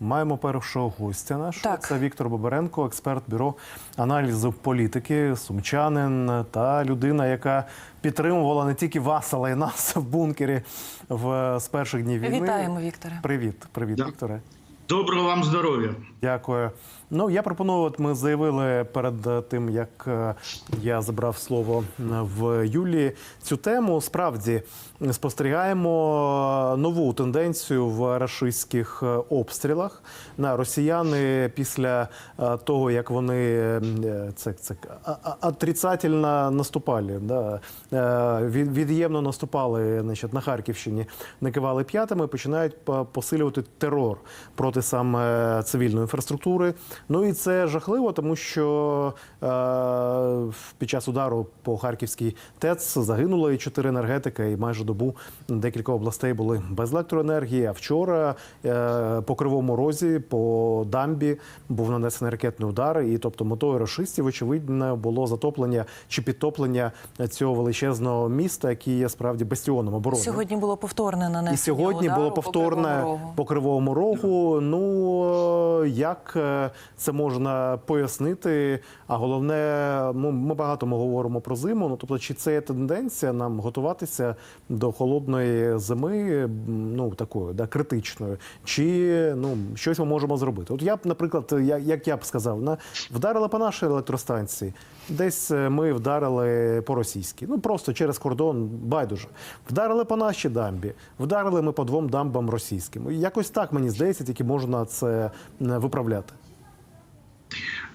Маємо першого гостя нашого. Так. Це Віктор Боберенко, експерт бюро аналізу політики, сумчанин та людина, яка підтримувала не тільки вас, але й нас в бункері в з перших днів війни. Вітаємо, Вікторе. Привіт, привіт, Да. Вікторе. Доброго вам здоров'я. Дякую. Ну я пропоную. От ми заявили перед е, тим, як е, я забрав слово е, в Юлії цю тему. Справді спостерігаємо нову тенденцію в рашистських обстрілах. На росіяни після того, як вони це, це отрицательно наступали, да, від'ємно наступали значить, на Харківщині, накивали п'ятами, починають посилювати терор проти саме цивільної інфраструктури. Ну і це жахливо, тому що е, під час удару по Харківській ТЕЦ загинуло і чотири енергетика, і майже добу декілька областей були без електроенергії. А вчора е, по Кривому Розі, по дамбі був нанесений ракетний удар. І тобто метою рашистів, очевидно, було затоплення чи підтоплення цього величезного міста, який є справді бастіоном оборони. Сьогодні було повторне нанесення І сьогодні удару було по повторне Кривому Рогу. по кривому рогу. Ну е, як е, це можна пояснити? А головне, ну, ми багато ми говоримо про зиму. Ну тобто, чи це є тенденція нам готуватися до холодної зими, ну такою да, критичною, чи ну щось ми можемо зробити? От я б, наприклад, я- як я б сказав, на вдарили по нашій електростанції. Десь е, ми вдарили по російській. Ну просто через кордон байдуже. Вдарили по нашій дамбі, вдарили ми по двом дамбам російським. Якось так мені здається, тільки можна це е, виправляти.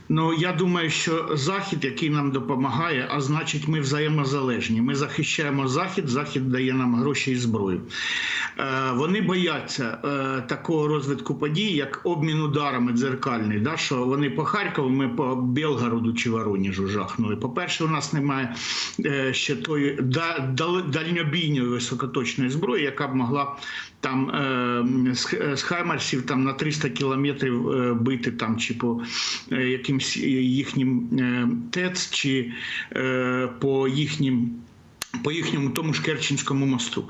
Ну я думаю, що захід, який нам допомагає, а значить, ми взаємозалежні. Ми захищаємо захід, захід дає нам гроші і зброю. Е, вони бояться е, такого розвитку подій, як обмін ударами дзеркальний. Да, що вони по Харкову, ми по Белгороду чи Вороніжу жахнули. По-перше, у нас немає е, ще тої да, дал- дальньобійної високоточної зброї, яка б могла там е, з, Хаймарсів там на 300 кілометрів е, бити там чи по е, якимсь їхнім ТЕЦ, чи по їхнім. По їхньому тому ж Керченському мосту.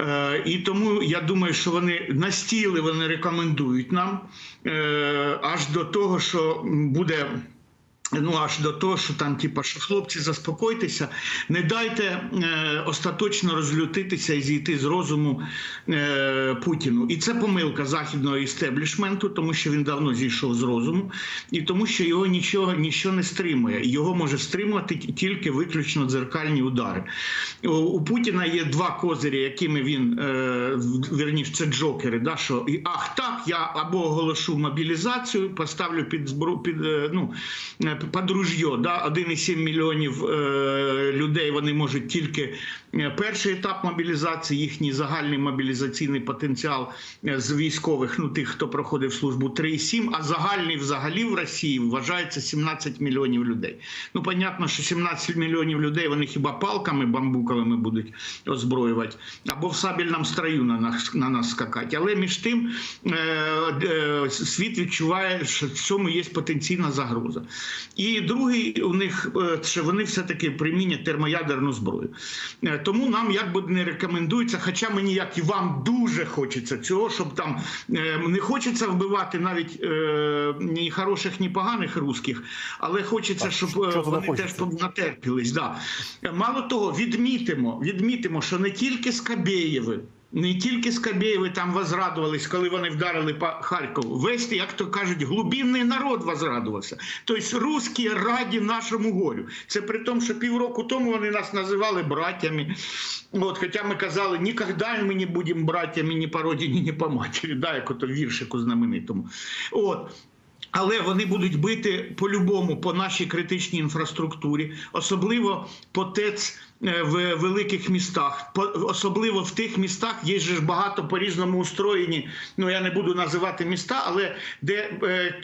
Е, і тому я думаю, що вони настійли, вони рекомендують нам е, аж до того, що буде. Ну, аж до того, що там, типа, що хлопці, заспокойтеся, не дайте е, остаточно розлютитися і зійти з розуму е, Путіну. І це помилка західного істеблішменту, тому що він давно зійшов з розуму, і тому, що його нічого, нічого не стримує. Його може стримувати тільки виключно дзеркальні удари. У, у Путіна є два козирі, якими він е, вірніше, це джокери. Да, що ах, так, я або оголошу мобілізацію, поставлю під збру під е, ну. Під ружьо, да, 1,7 мільйонів е, людей вони можуть тільки е, перший етап мобілізації, їхній загальний мобілізаційний потенціал е, з військових, ну тих, хто проходив службу 3,7, а загальний взагалі в Росії вважається 17 мільйонів людей. Ну, понятно, що 17 мільйонів людей вони хіба палками бамбуковими будуть озброювати, або в сабельному строю на нас, на нас скакати. Але між тим світ відчуває, що в цьому є потенційна загроза. І другий у них е, що вони все-таки примінять термоядерну зброю. Е, Тому нам якби не рекомендується, хоча мені, як і вам, дуже хочеться цього, щоб там е, не хочеться вбивати навіть ні хороших, ні поганих русських, але хочеться, Так, щоб вони теж хочеться? натерпілись. Да. Мало того, відмітимо, відмітимо, що не тільки Скабєєви. Не тільки Скабєєви там возрадувались, коли вони вдарили по Харкову. Весь, як то кажуть, глубинний народ возрадувався. Тобто русські раді нашому горю. Це при тому, що півроку тому вони нас називали братями. От, хоча ми казали, ніколи ми не будемо братями ні по родині, ні по матері, да, як ото віршику знаменитому. От. Але вони будуть бити по-любому по нашій критичній інфраструктурі, особливо по ТЕЦ е, в великих містах, особливо в тих містах, є ж багато по-різному устроєні. Ну я не буду називати міста, але де е,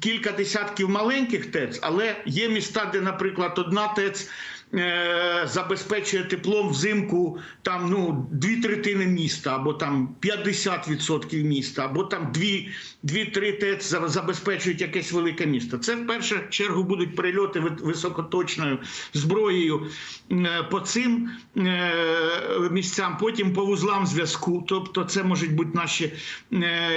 кілька десятків маленьких ТЕЦ, але є міста, де, наприклад, одна ТЕЦ е, забезпечує теплом взимку там ну дві третини міста, або там 50% міста, або там дві, дві-три ТЕЦ забезпечують якесь велике місто. Це в першу чергу будуть прильоти високоточною зброєю е, по цим е, місцям, потім по вузлам зв'язку. Тобто, це можуть бути наші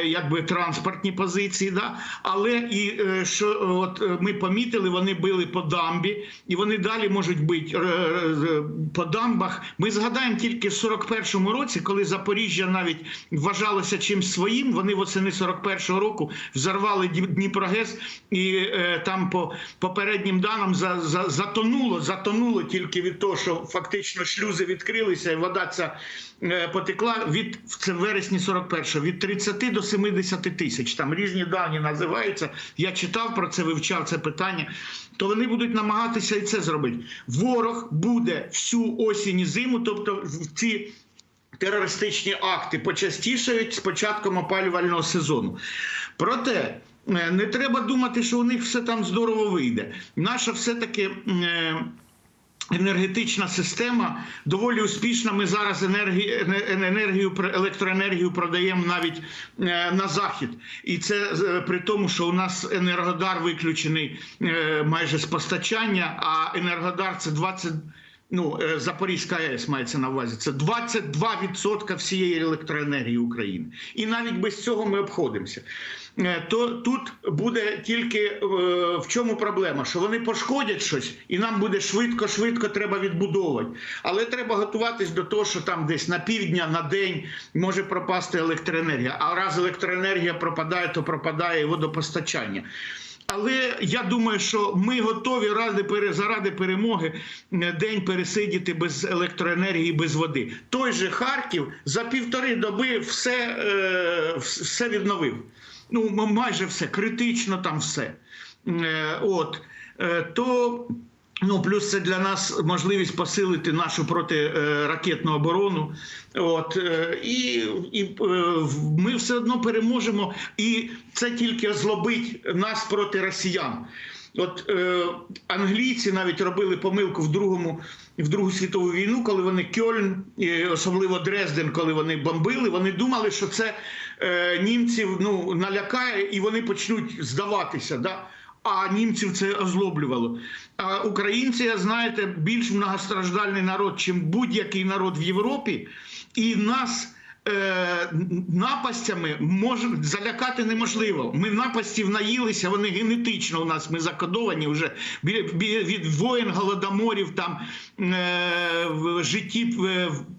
якби транспортні позиції. Да? Але і що от ми помітили, вони били по дамбі, і вони далі можуть бити е, е, по дамбах. Ми згадаємо тільки в 41-му році, коли Запоріжжя навіть вважалося чимсь своїм. Вони восени 41-го року взорвали Дні- Дніпрогес, і е, там по попереднім даним за, за, затонуло, затонуло тільки від того, що фактично шлюзи відкрилися, і вода ця е, потекла від це вересні 41-го, від 30 до 70 тисяч. Там різні дані називаються. Я читав про це, вивчав це питання. То вони будуть намагатися і це зробити. Ворог буде всю осінь і зиму, тобто в ці терористичні акти почастішають з початком опалювального сезону. Проте е, не треба думати, що у них все там здорово вийде. Наша все-таки. е, Енергетична система доволі успішна. Ми зараз енергію, енергію електроенергію продаємо навіть е, на захід, і це при тому, що у нас енергодар виключений е, майже з постачання. А енергодар це 20, Ну, е, Запорізька АЕС мається на увазі. Це 22% всієї електроенергії України. І навіть без цього ми обходимося. Е, То тут буде тільки е, в чому проблема? Що вони пошкодять щось, і нам буде швидко-швидко треба відбудовувати. Але треба готуватись до того, що там десь на півдня, на день може пропасти електроенергія. А раз електроенергія пропадає, то пропадає і водопостачання. Але я думаю, що ми готові ради заради перемоги е, день пересидіти без електроенергії, без води. Той же Харків за півтори доби все, е, все відновив. Ну майже все, критично там все. Е, От то. Ну, плюс це для нас можливість посилити нашу протиракетну оборону. От е, і, і е, ми все одно переможемо, і це тільки озлобить нас проти росіян. От е, англійці навіть робили помилку в другому в Другу світову війну, коли вони Кьольн, і особливо Дрезден, коли вони бомбили, вони думали, що це е, німців ну налякає, і вони почнуть здаватися. Да? А німців це озлоблювало. А українці, знаєте, більш многостраждальний народ, чим будь-який народ в Європі, і нас. Е, Напастями може залякати неможливо. Ми напастів наїлися, вони генетично у нас. Ми закодовані вже від воєн голодоморів, там е, в житті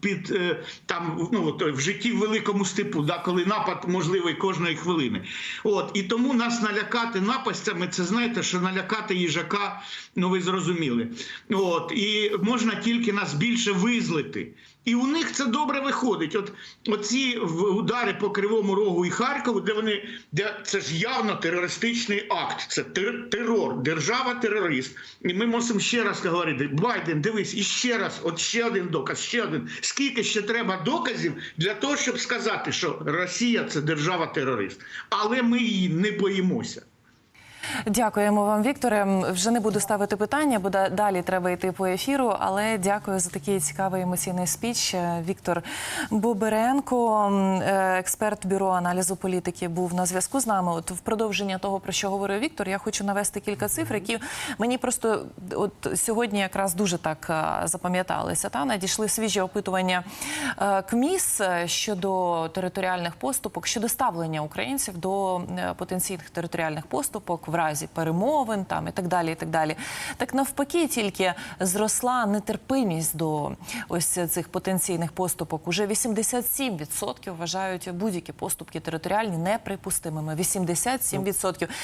під е, там ну в житті в великому степу, да, коли напад можливий кожної хвилини. От і тому нас налякати напастями, це знаєте, що налякати їжака, ну ви зрозуміли. От і можна тільки нас більше визлити. І у них це добре виходить. От оці удари по Кривому Рогу і Харкову, де вони де це ж явно терористичний акт. Це тер- терор, держава терорист. І ми мусимо ще раз говорити: Байден, дивись, і ще раз, от ще один доказ, ще один. Скільки ще треба доказів для того, щоб сказати, що Росія це держава терорист, але ми її не боїмося. Дякуємо вам, Вікторе. Вже не буду ставити питання, бо далі треба йти по ефіру. Але дякую за такий цікавий емоційний спіч. Е, Віктор Боберенко, е, експерт бюро аналізу політики, був на зв'язку з нами. От в продовження того, про що говорив Віктор, я хочу навести кілька цифр, які мені просто от сьогодні якраз дуже так е, запам'яталися. Та надійшли свіжі опитування КМІС щодо територіальних поступок, щодо ставлення українців до потенційних територіальних поступок в разі перемовин там і так далі. І так далі. Так навпаки, тільки зросла нетерпимість до ось цих потенційних поступок. Уже 87% вважають будь-які поступки територіальні неприпустимими. 87%.